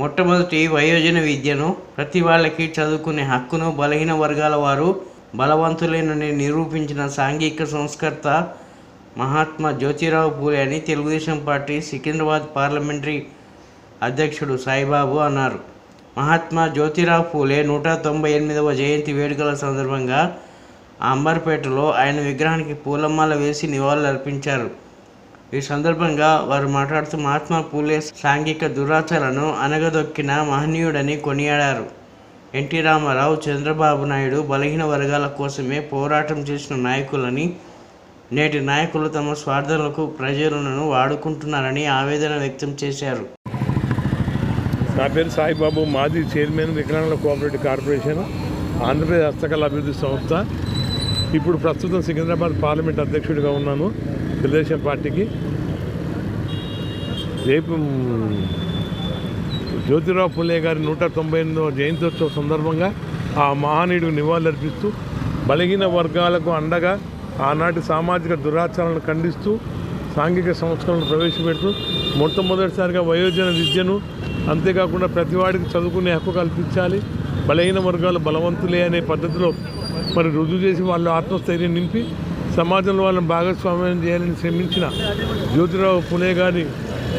మొట్టమొదటి వయోజన విద్యను ప్రతి వాళ్ళకి చదువుకునే హక్కును బలహీన వర్గాల వారు బలవంతులేనని నిరూపించిన సాంఘిక సంస్కర్త మహాత్మా జ్యోతిరావు పూలే అని తెలుగుదేశం పార్టీ సికింద్రాబాద్ పార్లమెంటరీ అధ్యక్షుడు సాయిబాబు అన్నారు. మహాత్మా జ్యోతిరావు పూలే నూట తొంభై ఎనిమిదవ జయంతి వేడుకల సందర్భంగా అంబర్పేటలో ఆయన విగ్రహానికి పూలమాల వేసి నివాళులర్పించారు. ఈ సందర్భంగా వారు మాట్లాడుతూ మహాత్మా పూలే సాంఘిక దురాచారాలను అనగదొక్కిన మహనీయుడని కొనియాడారు. ఎన్టీ రామారావు చంద్రబాబు నాయుడు బలహీన వర్గాల కోసమే పోరాటం చేసిన నాయకులని నేటి నాయకులు తమ స్వార్థులకు ప్రజలను వాడుకుంటున్నారని ఆవేదన వ్యక్తం చేశారు. నా పేరు సాయిబాబు మాజీ చైర్మన్ వికలాంగుల కోఆపరేటివ్ కార్పొరేషన్ ఆంధ్రప్రదేశ్ హస్తకళ అభివృద్ధి సంస్థ. ఇప్పుడు ప్రస్తుతం సికింద్రాబాద్ పార్లమెంట్ అధ్యక్షుడిగా ఉన్నాను. తెలుగుదేశం పార్టీకి రేపు జ్యోతిరావు పుల్లే గారి నూట తొంభై ఎనిమిదవ జయంత్యోత్సవ సందర్భంగా ఆ మహానీయుడికి నివాళులర్పిస్తూ బలహీన వర్గాలకు అండగా ఆనాటి సామాజిక దురాచారాలను ఖండిస్తూ సాంఘిక సంస్కరణలు ప్రవేశపెడుతూ మొట్టమొదటిసారిగా వయోజన విద్యను అంతేకాకుండా ప్రతివాడికి చదువుకునే హక్కు కల్పించాలి బలహీన వర్గాలు బలవంతులే అనే పద్ధతిలో మరి రుజువు చేసి వాళ్ళు ఆత్మస్థైర్యం నింపి సమాజంలో వాళ్ళని భాగస్వామ్యం చేయాలని శ్రమించిన జ్యోతిరావు పులే గారి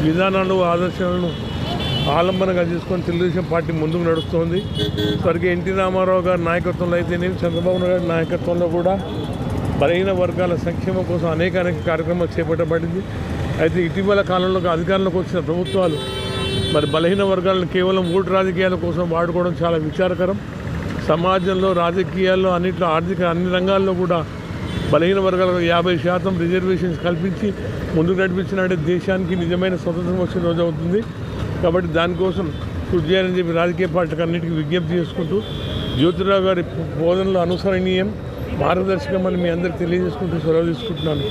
విధానాలు ఆదర్శాలను ఆలంబనగా తీసుకొని తెలుగుదేశం పార్టీ ముందుకు నడుస్తోంది. స్వర్గీయ ఎన్టీ రామారావు గారి నాయకత్వంలో అయితేనేమి చంద్రబాబు నాయుడు గారి నాయకత్వంలో కూడా బలహీన వర్గాల సంక్షేమం కోసం అనేక అనేక కార్యక్రమాలు చేపట్టబడింది. అయితే ఇటీవల కాలంలో అధికారంలోకి వచ్చిన ప్రభుత్వాలు మరి బలహీన వర్గాలను కేవలం ఓటు రాజకీయాల కోసం వాడుకోవడం చాలా విచారకరం. సమాజంలో రాజకీయాల్లో అన్నింటిలో ఆర్థిక అన్ని రంగాల్లో కూడా బలహీన వర్గాలకు యాభై శాతం రిజర్వేషన్స్ కల్పించి ముందుకు నడిపించినట్టే దేశానికి నిజమైన స్వతంత్రం వచ్చిన రోజు అవుతుంది. కాబట్టి దానికోసం కృషి చేయాలని చెప్పి రాజకీయ పార్టీలకు అన్నిటికీ విజ్ఞప్తి చేసుకుంటూ జ్యోతిరావు గారి బోధనలు అనుసరణీయం మార్గదర్శకమని మీ అందరికి తెలియజేసుకుంటూ సెలవు తీసుకుంటున్నాను.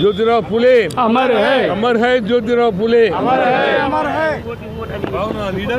జ్యోతిరావు పులే! అమర్ హై! జ్యోతిరావు పులే!